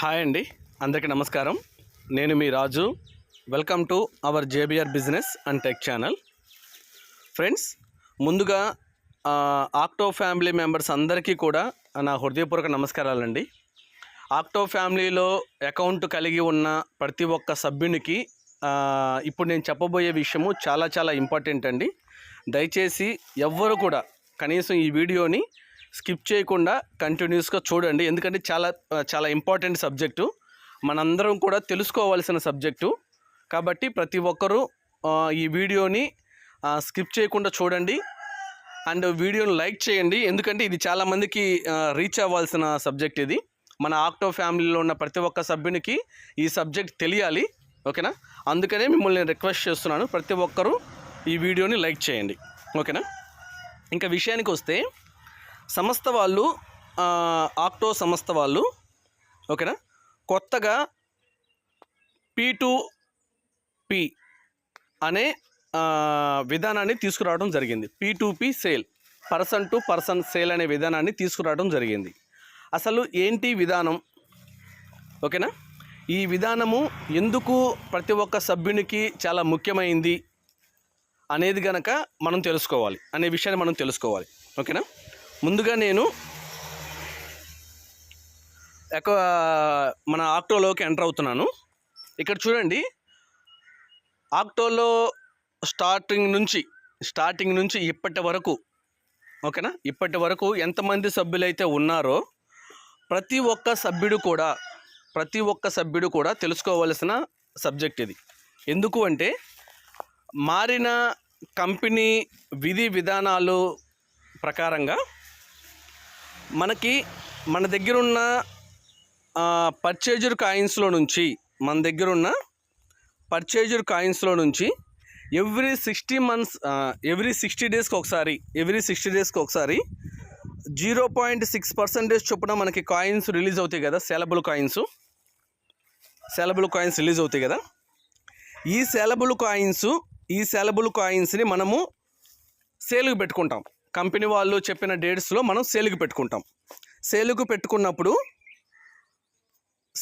Hi అండి. అందరికీ నమస్కారం. నేను మీ Raju. Welcome to our JBR business and tech channel friends ముందుగా ఆక్టో ఫ్యామిలీ మెంబర్స్ అందరికీ కూడా నా హృదయపూర్వక నమస్కారాలండి. ఆక్టో ఫ్యామిలీలో అకౌంట్ కలిగి ఉన్న ప్రతి ఒక్క సభ్యునికి ఇప్పుడు నేను చెప్పబోయే విషయము చాలా చాలా ఇంపార్టెంట్ అండి. దయచేసి ఎవ్వరు కూడా కనీసం ఈ వీడియోని స్కిప్ చేయకుండా కంటిన్యూస్గా చూడండి. ఎందుకంటే చాలా చాలా ఇంపార్టెంట్ సబ్జెక్టు. మనందరం కూడా తెలుసుకోవాల్సిన సబ్జెక్టు. కాబట్టి ప్రతి ఒక్కరూ ఈ వీడియోని స్కిప్ చేయకుండా చూడండి. అండ్ వీడియోని లైక్ చేయండి. ఎందుకంటే ఇది చాలామందికి రీచ్ అవ్వాల్సిన సబ్జెక్ట్ ఇది. మన ఆక్టో ఫ్యామిలీలో ఉన్న ప్రతి ఒక్క సభ్యునికి ఈ సబ్జెక్ట్ తెలియాలి. ఓకేనా? అందుకనే మిమ్మల్ని నేను రిక్వెస్ట్ చేస్తున్నాను. ప్రతి ఒక్కరూ ఈ వీడియోని లైక్ చేయండి. ఓకేనా? ఇంకా విషయానికి వస్తే సంస్థ వాళ్ళు ఆక్టో సంస్థ వాళ్ళు ఓకేనా? కొత్తగా పీ టు పి అనే విధానాన్ని తీసుకురావడం జరిగింది. P to P sale person to person sale అనే విధానాన్ని తీసుకురావడం జరిగింది. అసలు ఏంటి విధానం? ఓకేనా? ఈ విధానము ఎందుకు ప్రతి ఒక్క సభ్యునికి చాలా ముఖ్యమైంది అనేది గనక మనం తెలుసుకోవాలి. అనే విషయాన్ని మనం తెలుసుకోవాలి. ఓకేనా? ముందుగా నేను ఎక్క మన ఆక్టోలోకి ఎంటర్ అవుతున్నాను. ఇక్కడ చూడండి. ఆక్టోలో స్టార్టింగ్ నుంచి స్టార్టింగ్ నుంచి ఇప్పటి వరకు ఓకేనా? ఇప్పటి వరకు ఎంతమంది సభ్యులైతే ఉన్నారో ప్రతి ఒక్క సభ్యుడు కూడా ప్రతి ఒక్క సభ్యుడు కూడా తెలుసుకోవలసిన సబ్జెక్ట్ ఇది. ఎందుకు అంటే మారిన కంపెనీ విధి విధానాలు ప్రకారంగా మనకి మన దగ్గర ఉన్న పర్చేజర్ కాయిన్స్లో నుంచి మన దగ్గర ఉన్న పర్చేజర్ కాయిన్స్లో నుంచి every sixty months every sixty డేస్కి ఒకసారి ఎవ్రీ సిక్స్టీ డేస్కి ఒకసారి జీరో పాయింట్ సిక్స్ పర్సెంటేజ్ చొప్పున మనకి కాయిన్స్ రిలీజ్ అవుతాయి కదా sellable coins sellable coins release అవుతాయి కదా. ఈ సెలబుల్ కాయిన్స్ ఈ సెలబుల్ కాయిన్స్ని మనము సేల్కి పెట్టుకుంటాం. కంపెనీ వాళ్ళు చెప్పిన డేట్స్లో మనం సేలుకు పెట్టుకుంటాం. సేలుకు పెట్టుకున్నప్పుడు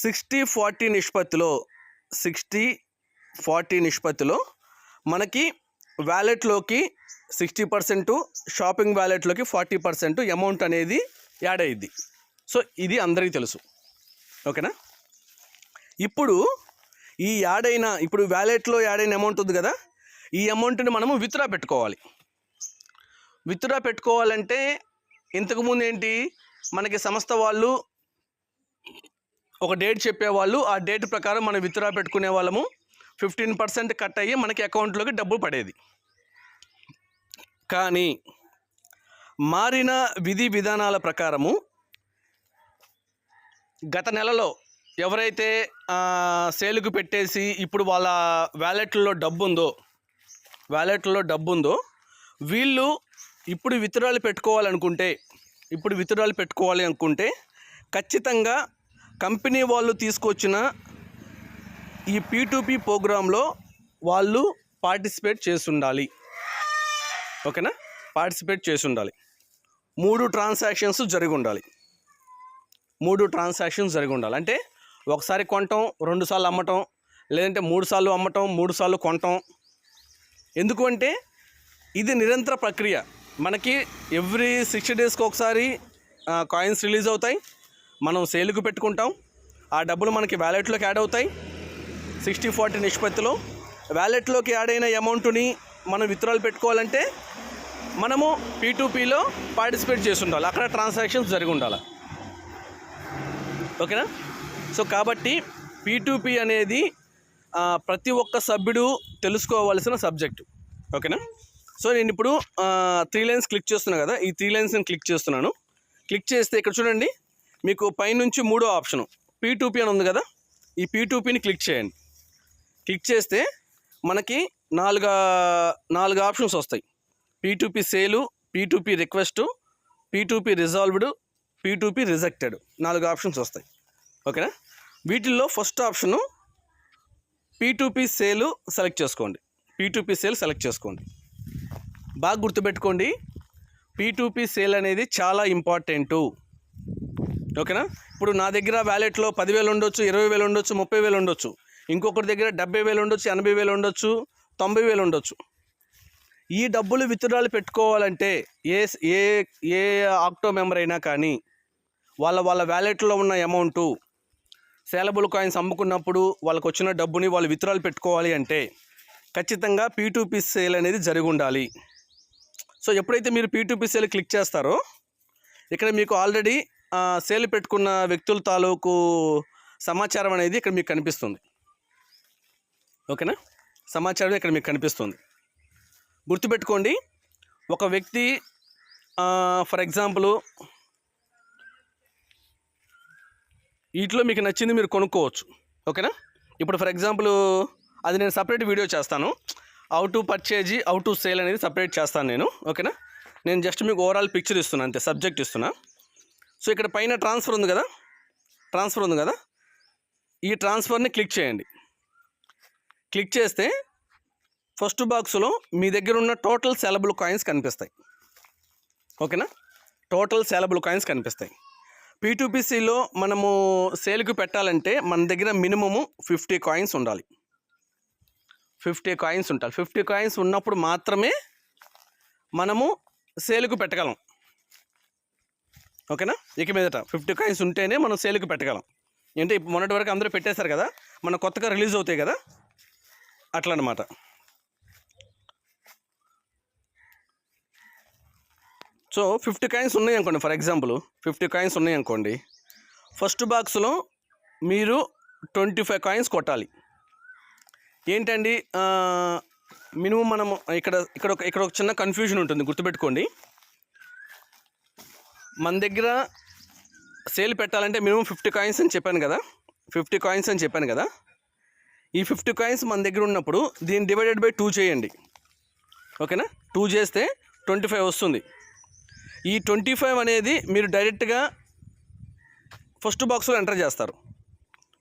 సిక్స్టీ ఫార్టీ నిష్పత్తిలో సిక్స్టీ ఫార్టీ నిష్పత్తిలో మనకి వ్యాలెట్లోకి సిక్స్టీ పర్సెంట్ షాపింగ్ వ్యాలెట్లోకి ఫార్టీ పర్సెంట్ అమౌంట్ అనేది యాడ్ అయ్యిద్ది. సో ఇది అందరికీ తెలుసు. ఓకేనా ఇప్పుడు ఈ యాడ్ అయిన ఇప్పుడు వ్యాలెట్లో యాడ్ అయిన అమౌంట్ ఉంది కదా ఈ అమౌంట్ని మనము విత్డ్రా పెట్టుకోవాలి. విత్డ్రా పెట్టుకోవాలంటే ఇంతకుముందు ఏంటి మనకి సంస్థ వాళ్ళు ఒక డేట్ చెప్పేవాళ్ళు. ఆ డేట్ ప్రకారం మనం విత్డ్రా పెట్టుకునే వాళ్ళము. ఫిఫ్టీన్ పర్సెంట్ కట్ అయ్యి మనకి అకౌంట్లోకి డబ్బు పడేది. కానీ మారిన విధి విధానాల ప్రకారము గత నెలలో ఎవరైతే సేలుకు పెట్టేసి ఇప్పుడు వాళ్ళ వ్యాలెట్లో డబ్బు ఉందో వ్యాలెట్లో డబ్బు ఉందో వీళ్ళు ఇప్పుడు విత్తనాలు పెట్టుకోవాలనుకుంటే ఇప్పుడు విత్తనాలు పెట్టుకోవాలి అనుకుంటే ఖచ్చితంగా కంపెనీ వాళ్ళు తీసుకొచ్చిన ఈ పీ ప్రోగ్రాంలో వాళ్ళు పార్టిసిపేట్ చేసి ఉండాలి ఓకేనా? పార్టిసిపేట్ చేసుండాలి మూడు ట్రాన్సాక్షన్స్ జరిగి ఉండాలి మూడు ట్రాన్సాక్షన్స్ జరిగి ఉండాలి అంటే ఒకసారి కొనటం రెండు సార్లు అమ్మటం లేదంటే మూడు సార్లు అమ్మటం మూడు సార్లు కొనటం. ఎందుకు అంటే ఇది నిరంతర ప్రక్రియ. మనకి ఎవ్రీ సిక్స్టీ డేస్కి ఒకసారి కాయిన్స్ రిలీజ్ అవుతాయి. మనం సేల్కి పెట్టుకుంటాం. ఆ డబ్బులు మనకి వ్యాలెట్లోకి యాడ్ అవుతాయి. సిక్స్టీ ఫార్టీ నిష్పత్తిలో. వ్యాలెట్లోకి యాడ్ అయిన అమౌంట్ని మనం విత్డ్రాల్ పెట్టుకోవాలంటే మనము పీలో పార్టిసిపేట్ చేసి ఉండాలి. అక్కడ ట్రాన్సాక్షన్స్ జరిగి ఉండాలి. ఓకేనా? సో కాబట్టి పీ అనేది ప్రతి ఒక్క సభ్యుడు తెలుసుకోవాల్సిన సబ్జెక్ట్ ఓకేనా? సో నేను ఇప్పుడు త్రీ లైన్స్ క్లిక్ చేస్తున్నాను కదా ఈ త్రీ లైన్స్ నేను క్లిక్ చేస్తున్నాను. క్లిక్ చేస్తే ఇక్కడ చూడండి మీకు పైనుంచి మూడో ఆప్షను పీ అని ఉంది కదా ఈ పీ క్లిక్ చేయండి. క్లిక్ చేస్తే మనకి నాలుగు నాలుగు ఆప్షన్స్ వస్తాయి. P sale P request P resolved P rejected నాలుగు ఆప్షన్స్ వస్తాయి. ఓకేనా? వీటిల్లో first option P sale select చేసుకోండి. పీ సేల్ సెలెక్ట్ చేసుకోండి. బాగా గుర్తుపెట్టుకోండి. పీ సేల్ అనేది చాలా ఇంపార్టెంటు ఓకేనా? ఇప్పుడు నా దగ్గర వ్యాలెట్లో పదివేలు ఉండొచ్చు ఇరవై వేలు ఉండొచ్చు ముప్పై వేలు ఉండొచ్చు. ఇంకొకరి దగ్గర డెబ్బై వేలు ఉండొచ్చు ఎనభై వేలు ఉండొచ్చు తొంభై వేలు ఉండొచ్చు. ఈ డబ్బులు విత్డ్రాలు పెట్టుకోవాలంటే ఏ ఏ ఏ ఆక్టో మెంబర్ అయినా కానీ వాళ్ళ వాళ్ళ వ్యాలెట్లో ఉన్న అమౌంటు సేలబుల్ కాయిన్స్ అమ్ముకున్నప్పుడు వాళ్ళకి వచ్చిన డబ్బుని వాళ్ళు విత్డ్రాలు పెట్టుకోవాలి అంటే ఖచ్చితంగా పీ సేల్ అనేది జరిగి ఉండాలి. సో ఎప్పుడైతే మీరు పీ సేల్ క్లిక్ చేస్తారో ఇక్కడ మీకు ఆల్రెడీ సేల్ పెట్టుకున్న వ్యక్తుల తాలూకు సమాచారం అనేది ఇక్కడ మీకు కనిపిస్తుంది. ఓకేనా? సమాచారం ఇక్కడ మీకు కనిపిస్తుంది. గుర్తుపెట్టుకోండి ఒక వ్యక్తి ఫర్ ఎగ్జాంపుల్ వీటిలో మీకు నచ్చింది మీరు కొనుక్కోవచ్చు. ఓకేనా? ఇప్పుడు ఫర్ ఎగ్జాంపుల్ అది నేను సపరేట్ వీడియో చేస్తాను. How to purchase how to sale అనేది సపరేట్ చేస్తాను నేను ఓకేనా నేను జస్ట్ మీకు ఓవరాల్ పిక్చర్ ఇస్తున్నా అంతే సబ్జెక్ట్ ఇస్తున్నా. సో ఇక్కడ పైన ట్రాన్స్ఫర్ ఉంది కదా? ట్రాన్స్ఫర్ ఉంది కదా? ఈ ట్రాన్స్ఫర్ని క్లిక్ చేయండి. క్లిక్ చేస్తే ఫస్ట్ బాక్స్లో మీ దగ్గర ఉన్న టోటల్ సెలబుల్ కాయిన్స్ కనిపిస్తాయి. ఓకేనా టోటల్ సెలబుల్ కాయిన్స్ కనిపిస్తాయి. పీటీపీసీలో మనము సేల్కి పెట్టాలంటే మన దగ్గర మినిమము ఫిఫ్టీ కాయిన్స్ ఉండాలి. ఫిఫ్టీ కాయిన్స్ ఉండాలి ఫిఫ్టీ కాయిన్స్ ఉన్నప్పుడు మాత్రమే మనము సేల్కు పెట్టగలం. ఓకేనా? ఇక మీదట ఫిఫ్టీ కాయిన్స్ ఉంటేనే మనం సేల్కి పెట్టగలం. అంటే మొన్నటి వరకు అందరూ పెట్టేశారు కదా? మన కొత్తగా రిలీజ్ అవుతాయి కదా? అట్లనమాట సో ఫిఫ్టీ కాయిన్స్ ఉన్నాయి అనుకోండి. ఫర్ ఎగ్జాంపుల్ ఫిఫ్టీ కాయిన్స్ ఉన్నాయి అనుకోండి. ఫస్ట్ బాక్స్లో మీరు ట్వంటీ ఫైవ్ కాయిన్స్ కొట్టాలి. ఏంటండి మినిమం మనం ఇక్కడ ఇక్కడ ఒక ఇక్కడ ఒక చిన్న కన్ఫ్యూజన్ ఉంటుంది గుర్తుపెట్టుకోండి. మన దగ్గర సేల్ పెట్టాలంటే మినిమం ఫిఫ్టీ కాయిన్స్ అని చెప్పాను కదా. ఫిఫ్టీ కాయిన్స్ అని చెప్పాను కదా. ఈ ఫిఫ్టీ కాయిన్స్ మన దగ్గర ఉన్నప్పుడు దీన్ని డివైడెడ్ బై టూ చేయండి. ఓకేనా? టూ చేస్తే ట్వంటీ ఫైవ్ వస్తుంది. ఈ ట్వంటీ ఫైవ్ అనేది మీరు డైరెక్ట్గా ఫస్ట్ బాక్స్లో ఎంటర్ చేస్తారు.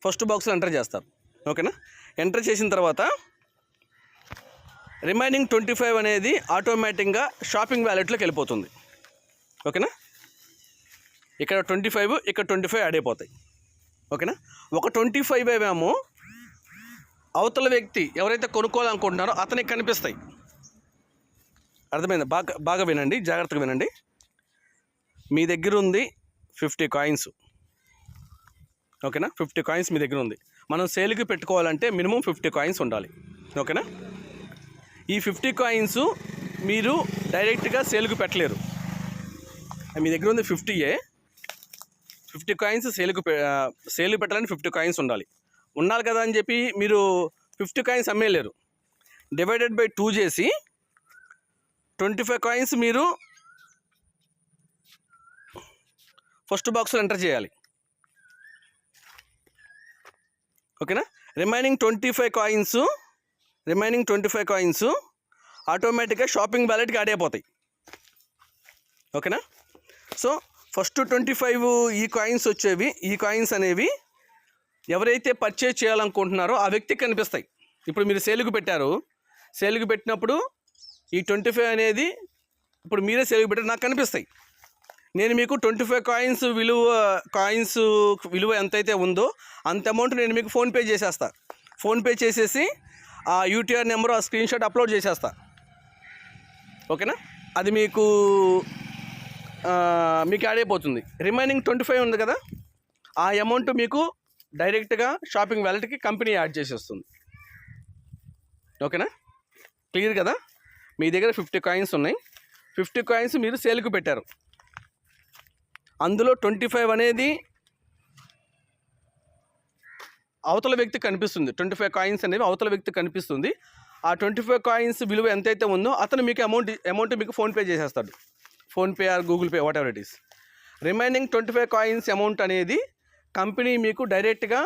ఫస్ట్ బాక్స్లో ఎంటర్ చేస్తారు. ఓకేనా? ఎంటర్ చేసిన తర్వాత రిమైనింగ్ ట్వంటీ ఫైవ్ అనేది ఆటోమేటిక్గా షాపింగ్ వ్యాలెట్లోకి వెళ్ళిపోతుంది. ఓకేనా? ఇక్కడ ట్వంటీ ఫైవ్ ఇక్కడ ట్వంటీ ఫైవ్ యాడ్ అయిపోతాయి. ఓకేనా? ఒక ట్వంటీ ఫైవ్ ఏమేమో అవతల వ్యక్తి ఎవరైతే కొనుక్కోవాలనుకుంటున్నారో అతనికి కనిపిస్తాయి. అర్థమైంది? బాగా బాగా వినండి జాగ్రత్తగా వినండి. మీ దగ్గర ఉంది ఫిఫ్టీ కాయిన్స్ ఓకేనా? ఫిఫ్టీ కాయిన్స్ మీ దగ్గర ఉంది. మనం సేల్కి పెట్టుకోవాలంటే మినిమం ఫిఫ్టీ కాయిన్స్ ఉండాలి. ఓకేనా? ఈ ఫిఫ్టీ కాయిన్స్ మీరు డైరెక్ట్గా సేల్కి పెట్టలేరు. మీ దగ్గర ఉంది ఫిఫ్టీయే. ఫిఫ్టీ కాయిన్స్ సేల్కి సేల్ పెట్టాలని ఫిఫ్టీ కాయిన్స్ ఉండాలి. ఉండాలి కదా అని చెప్పి మీరు ఫిఫ్టీ కాయిన్స్ అమ్మేయలేరు. డివైడెడ్ బై టూ చేసి ట్వంటీ ఫైవ్ కాయిన్స్ మీరు ఫస్ట్ బాక్స్లో ఎంటర్ చేయాలి. ఓకేనా? Remaining twenty five coins remaining twenty five coins ఆటోమేటిక్గా షాపింగ్ బ్యాలెట్కి యాడ్ అయిపోతాయి. ఓకేనా? సో ఫస్ట్ ట్వంటీ ఫైవ్ ఈ కాయిన్స్ వచ్చేవి ఈ కాయిన్స్ అనేవి ఎవరైతే పర్చేజ్ చేయాలనుకుంటున్నారో ఆ వ్యక్తికి కనిపిస్తాయి. ఇప్పుడు మీరు సేలుకు పెట్టారు సేల్కి పెట్టినప్పుడు ఈ ట్వంటీ ఫైవ్ అనేది ఇప్పుడు మీరే సేల్కి పెట్టారు నాకు కనిపిస్తాయి. నేను మీకు ట్వంటీ ఫైవ్ కాయిన్స్ విలువ కాయిన్స్ విలువ ఎంతైతే ఉందో అంత అమౌంట్ నేను మీకు ఫోన్పే చేసేస్తా. ఫోన్పే చేసేసి ఆ యూటీఆర్ నెంబర్ ఆ స్క్రీన్ షాట్ అప్లోడ్ చేసేస్తా. ఓకేనా? అది మీకు మీకు యాడ్ అయిపోతుంది. రిమైనింగ్ ట్వంటీ ఫైవ్ ఉంది కదా? ఆ అమౌంట్ మీకు డైరెక్ట్గా షాపింగ్ వ్యాలెట్కి కంపెనీ యాడ్ చేసేస్తుంది. ఓకేనా? క్లియర్ కదా? మీ దగ్గర ఫిఫ్టీ కాయిన్స్ ఉన్నాయి. ఫిఫ్టీ కాయిన్స్ మీరు సేల్కి పెట్టారు. అందులో ట్వంటీ ఫైవ్ అనేది అవతల వ్యక్తి కనిపిస్తుంది. ట్వంటీ ఫైవ్ కాయిన్స్ అనేవి అవతల వ్యక్తి కనిపిస్తుంది. ఆ ట్వంటీ ఫైవ్ కాయిన్స్ విలువ ఎంతైతే ఉందో అతను మీకు అమౌంట్ అమౌంట్ మీకు ఫోన్పే చేసేస్తాడు. PhonePe or Google Pay whatever it is remaining twenty five coins amount అనేది కంపెనీ మీకు డైరెక్ట్గా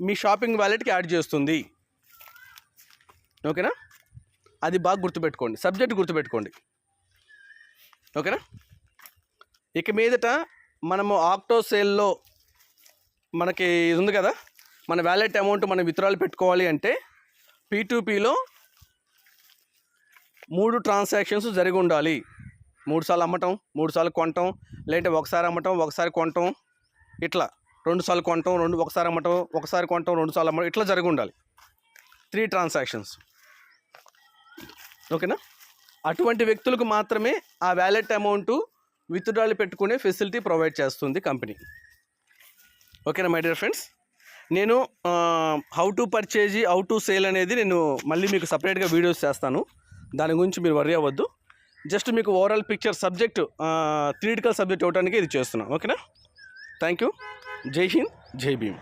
మీ షాపింగ్ వ్యాలెట్కి యాడ్ చేస్తుంది. ఓకేనా అది బాగా గుర్తుపెట్టుకోండి. సబ్జెక్ట్ గుర్తుపెట్టుకోండి. ఓకేనా ఇక మీదట మనము ఆక్టో సేల్లో మనకి ఇది ఉంది కదా మన వ్యాలెట్ అమౌంట్ మనం విత్డ్రాలు పెట్టుకోవాలి అంటే పీటూపీలో మూడు ట్రాన్సాక్షన్స్ జరిగి ఉండాలి. మూడు సార్లు అమ్మటం మూడు సార్లు కొనటం లేదంటే ఒకసారి అమ్మటం ఒకసారి కొనటం ఇట్లా రెండు సార్లు కొనటం రెండు ఒకసారి అమ్మటం ఒకసారి కొనటం రెండు సార్లు అమ్మటం ఇట్లా జరిగి ఉండాలి. Three transactions. ఓకేనా? అటువంటి వ్యక్తులకు మాత్రమే ఆ వ్యాలెట్ అమౌంట్ విత్డ్రాలు పెట్టుకునే ఫెసిలిటీ ప్రొవైడ్ చేస్తుంది కంపెనీ. ఓకేనా మై డియర్ ఫ్రెండ్స్? నేను how to purchase how to sale అనేది నేను మళ్ళీ మీకు సపరేట్గా వీడియోస్ చేస్తాను. దాని గురించి మీరు వరి అవ్వద్దు. జస్ట్ మీకు overall picture subject theoretical subject ఇవ్వడానికి ఇది చేస్తున్నాను ఓకేనా? థ్యాంక్ యూ జై హింద్ జై భీమ్.